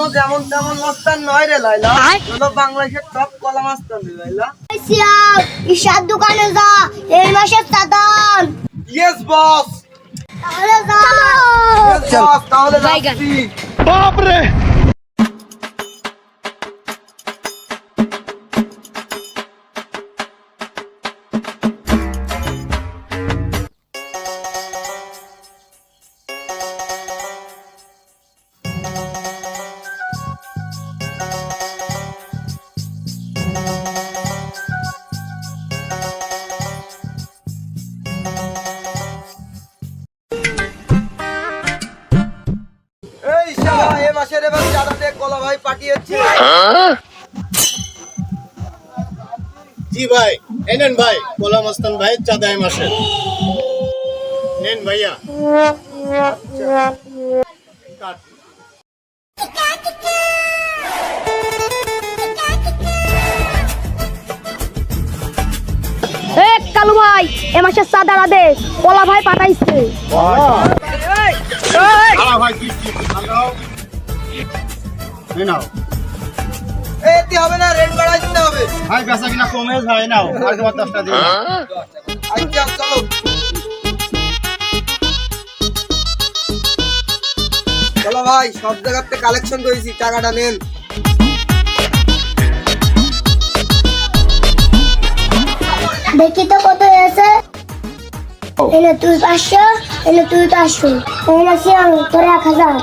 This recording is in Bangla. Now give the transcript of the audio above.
কোনো যেমন তেমন মাস্টার নয় রে লাইলা। হলো বাংলাদেশের টপ কলা মাস্টার রে লাইলা। ঈশার দোকানে যা এই মাসের সাদান ইয়েস বস তাহলে যা। বস তাহলে যাচ্ছি। এই মাসের এবার চাঁদাতে কলা ভাই পাঠিয়েছে। জি ভাই এই নেন ভাই ভাই চাঁদাই মাসে। নেন ভাইয়া। কাট। কালু ভাই এ মাসের সাদার আদেশ পোলা ভাই পাঠাইছে। এই নাও। এতে হবে না রেট বাড়াই দিতে হবে। ভাই বেচা কিনা কমে যায় নাও আর তোমার দশটা। আচ্ছা চলো। চলো ভাই সব জায়গাতে কালেকশন করেছি টাকাটা নেন। দেখি তো কত হয়েছে এনে তুই পাঁচশো এনে তুই পাঁচশো। এনে সিয়াম তোর এক হাজার।